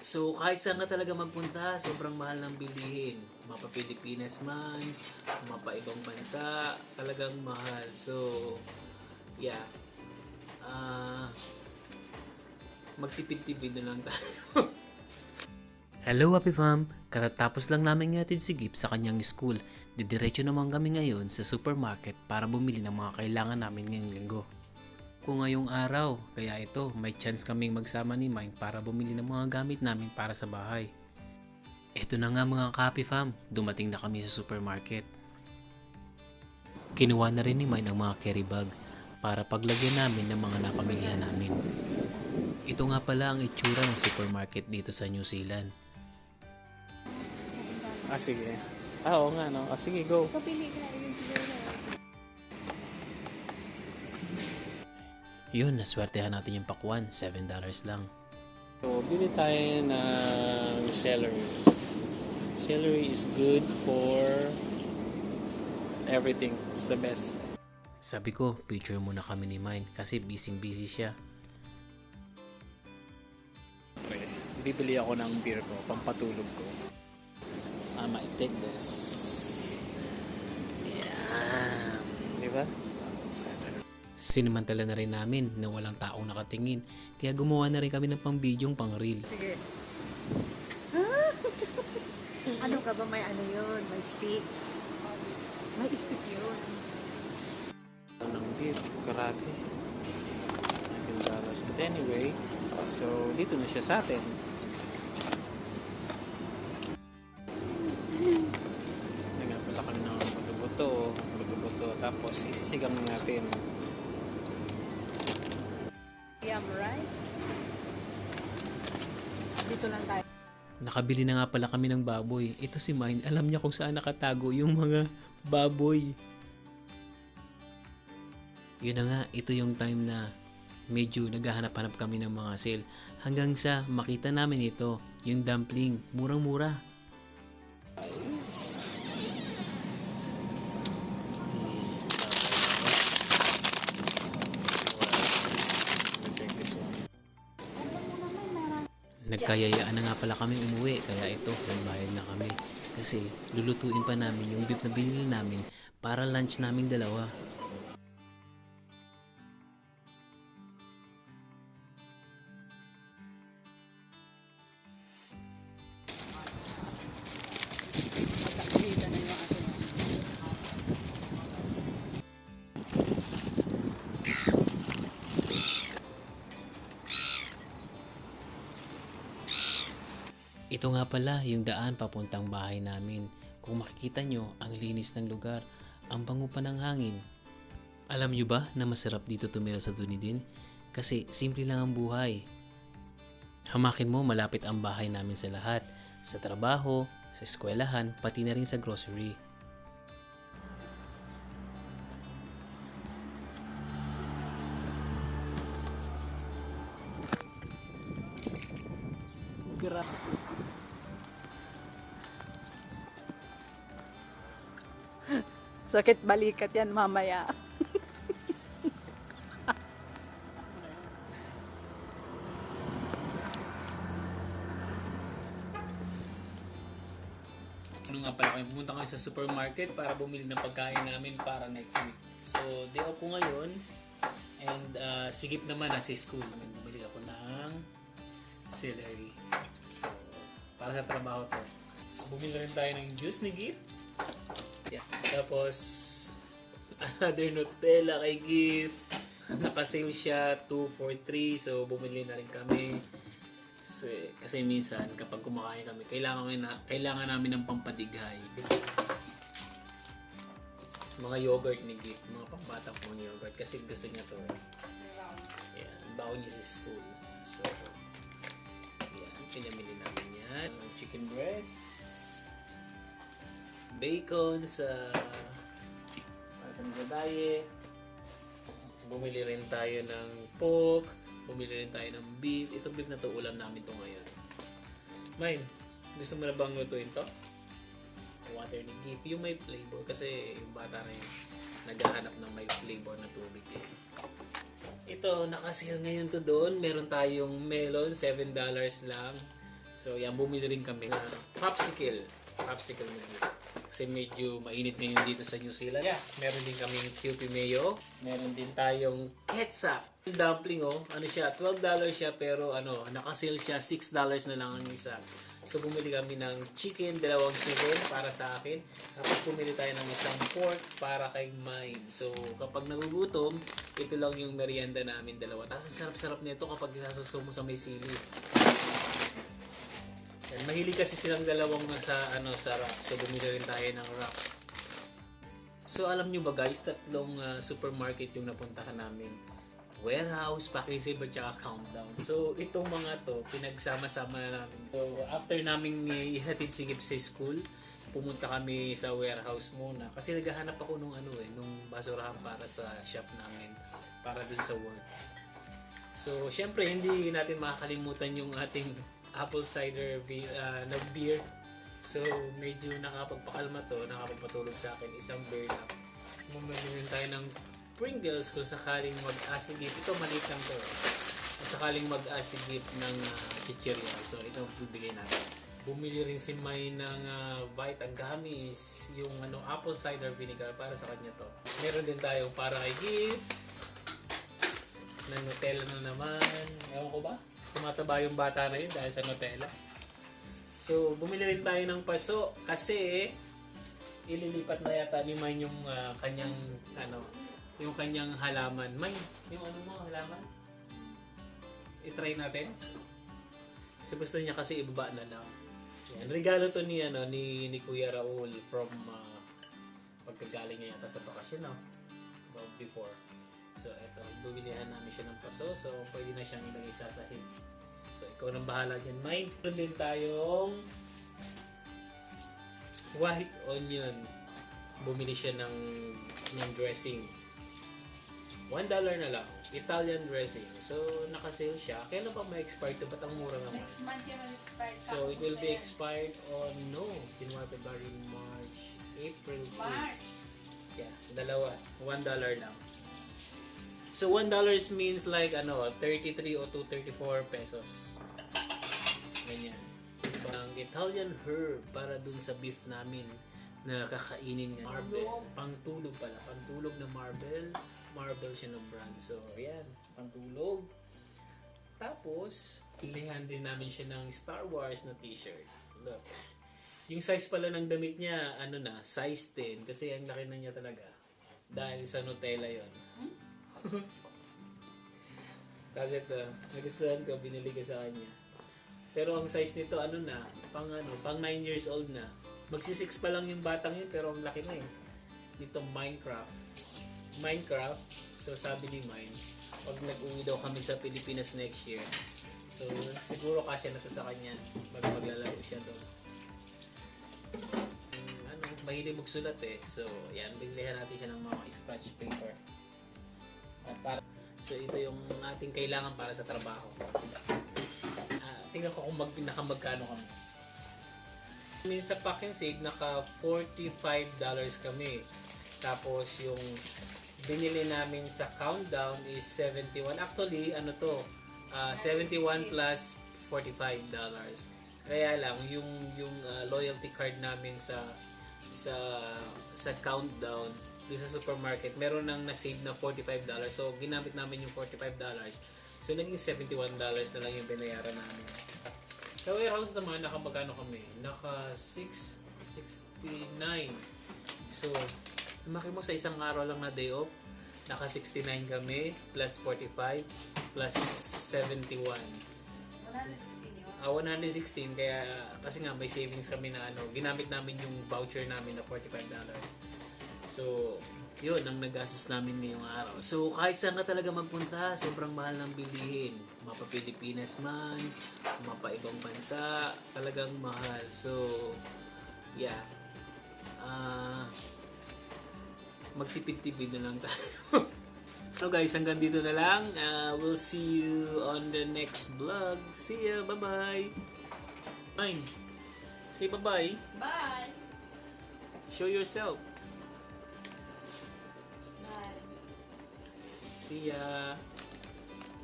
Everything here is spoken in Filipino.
So, kahit saan ka talaga magpunta, sobrang mahal ng bilihin. Mapa Pilipinas man, mapa ibang bansa, talagang mahal. So, yeah. Ah, magtipid-tipid na lang tayo. Hello Happy Fam! Katatapos lang namin ngatid si Gip sa kanyang school. Didiretso naman kami ngayon sa supermarket para bumili ng mga kailangan namin ngayong linggo. Kung ngayong araw, kaya ito, may chance kaming magsama ni Mine para bumili ng mga gamit namin para sa bahay. Ito na nga mga Happy Fam, dumating na kami sa supermarket. Kinuha na rin ni Mine ang mga carry bag para paglagyan namin ng mga napamilihan namin. Ito nga pala ang itsura ng supermarket dito sa New Zealand. Ah, sige. Ah, oo nga, no? Ah, sige, go. Papili ka yun Yun, naswertehan natin yung pakwan, $7 lang. So, bili tayo ng celery. Celery is good for everything. It's the best. Sabi ko, picture muna kami ni Mine kasi busy-busy siya. Pre, bibili ako ng beer ko, pampatulog ko. I might take this. Yeah. Di ba? Sinimantala na rin namin na walang taong nakatingin kaya gumawa na rin kami ng pang bidyong pang reel. Sige. ano ka ba? May ano yun? May stick? May stick yun. ng beer. Grabe. $19. But anyway, so dito na siya sa atin. Nagapala kami ng buto-buto, buto-buto, tapos isisigang natin. Dito lang tayo. Nakabili na nga pala kami ng baboy. Ito si Mine, alam niya kung saan nakatago yung mga baboy. Yun na nga, ito yung time na medyo naghahanap-hanap kami ng mga sale. Hanggang sa makita namin ito, yung dumpling, murang-mura. Take Nagkayayaan na nga pala kami umuwi, kaya ito, nagbayad na kami. Kasi lulutuin pa namin yung beef na binili namin para lunch naming dalawa. Ito nga pala yung daan papuntang bahay namin. Kung makikita nyo, ang linis ng lugar, ang bango pa ng hangin. Alam nyo ba na masarap dito tumira sa Dunedin? Kasi simple lang ang buhay. Hamakin mo malapit ang bahay namin sa lahat. Sa trabaho, sa eskwelahan, pati na rin sa grocery. Gra- Sakit balikat yan mamaya. Ano nga pala kami, pumunta kami sa supermarket para bumili ng pagkain namin para next week. So, day off ko ngayon. And uh, sigip naman na sa school. Bumili ako ng celery. So, para sa trabaho to. So, bumili rin tayo ng juice ni Gip. Yeah. Tapos, another Nutella kay Gip. Nakasale siya 2 for 3. So, bumili na rin kami. Kasi, kasi minsan, kapag kumakain kami, kailangan, kami na, kailangan namin ng pampadighay. Mga yogurt ni Git, mga pambata pong yogurt. Kasi gusto niya to eh. Yan, baon niya sa school. So, yan, pinamili namin yan. Chicken breast, bacon sa para sa diet. Bumili rin tayo ng pork, bumili rin tayo ng beef. Itong beef na to, ulam namin to ngayon. Mine, gusto mo na bang lutuin to? Water ni Gif, yung may flavor kasi yung bata na yung naghahanap ng may flavor na tubig eh. Ito, nakasale ngayon to doon. Meron tayong melon, $7 lang. So, yan, bumili rin kami ng popsicle. Popsicle na dito. Kasi medyo mainit ngayon dito sa New Zealand. Yeah, meron din kaming QP Mayo. Meron din tayong ketchup. Dumpling, oh, ano siya, $12 siya, pero ano, nakasale siya, $6 na lang ang isa. So, bumili kami ng chicken, dalawang chicken para sa akin. Tapos, bumili tayo ng isang pork para kay mine. So, kapag nagugutom, ito lang yung merienda namin dalawa. Tapos, ang sarap-sarap nito kapag isasuso mo sa may sili. Mahilig kasi silang dalawang sa ano sa wrap. So bumili rin tayo ng wrap. So alam nyo ba guys, tatlong ah, supermarket yung napuntahan namin. Warehouse, Save at saka Countdown. So itong mga to, pinagsama-sama na namin. So after namin eh, ihatid si Gip sa school, pumunta kami sa warehouse muna. Kasi naghahanap ako nung ano eh, nung basurahan para sa shop namin. Para dun sa work. So, syempre, hindi natin makakalimutan yung ating apple cider ah, na beer. So, medyo nakapagpakalma to, nakapagpatulog sa akin isang beer lang. Bumili rin tayo ng Pringles kung sakaling mag-asigip. Ito, maliit lang to. Kung sakaling mag-asigip ng uh, chichirya. So, ito bibigay natin. Bumili rin si May ng uh, Vita Gummies, yung ano, apple cider vinegar para sa kanya to. Meron din tayo para kay gift na Nutella na naman. Ewan ko ba? Tumataba yung bata na yun dahil sa Nutella. So, bumili rin tayo ng paso kasi ililipat na yata ni May yung ah, kanyang ano, yung kanyang halaman. May, yung ano mo, halaman? I-try natin. So, gusto niya kasi ibaba na lang. Yan. Regalo to ni, ano, ni, ni Kuya Raul from uh, pagkagaling niya yata sa bakasyon, no? About before. So, eto, bubilihan namin siya ng paso. So, pwede na siyang ilagay sa sahig. So, ikaw nang bahala dyan, Mine. Meron din tayong white onion. Bumili siya ng, ng dressing. $1 na lang. Italian dressing. So, nakasale siya. Kailan pa ma-expire to? Ba't ang mura naman? Next month yan ang expired. So, it will be expired on, no, January, February, March, April. March. Yeah, dalawa. $1 lang. So, $1 means like, ano, 33 o to 34 pesos. Ganyan. Ang Italian herb para dun sa beef namin na kakainin nga. Marble. Pangtulog pala. Pangtulog na marble. Marble siya ng brand. So, ayan. Pangtulog. Tapos, pilihan din namin siya ng Star Wars na t-shirt. Look. Yung size pala ng damit niya, ano na, size 10. Kasi ang laki na niya talaga. Dahil sa Nutella yon. Kasi ito, nagustuhan ko, binili ko sa kanya. Pero ang size nito, ano na, pang ano, pang 9 years old na. Magsi-6 pa lang yung batang yun, pero ang laki na eh. Dito, Minecraft. Minecraft, so sabi ni Mine, pag nag-uwi daw kami sa Pilipinas next year, so siguro kasya na to sa kanya. Mag maglalaro siya doon. Mm, ano, mahilig magsulat eh. So, yan, biglihan natin siya ng mga scratch paper. Para, so, ito yung ating kailangan para sa trabaho. Ah, tingnan ko kung mag, nakamagkano kami. Min sa Pack and Save, naka $45 kami. Tapos yung binili namin sa Countdown is 71. Actually, ano to, ah, 71 plus $45. Kaya lang, yung, yung ah, loyalty card namin sa sa sa Countdown doon sa supermarket, meron nang na-save na $45. So, ginamit namin yung $45. So, naging $71 na lang yung binayaran namin. Sa warehouse naman, nakamagkano kami? Naka 669. So, lumaki mo sa isang araw lang na day off, naka 69 kami, plus 45, plus 71. 116 yun. Ah, 116 kaya kasi nga may savings kami na ano, ginamit namin yung voucher namin na $45. So, yun ang nagastos namin ngayong araw. So, kahit saan ka talaga magpunta, sobrang mahal ng bilihin. Mapa Pilipinas man, mapa ibang bansa, talagang mahal. So, yeah. Ah, magtipid-tipid na lang tayo. So guys, hanggang dito na lang. Uh, we'll see you on the next vlog. See ya. Bye-bye. Fine. Say bye-bye. Bye! Show yourself. Bye. See ya.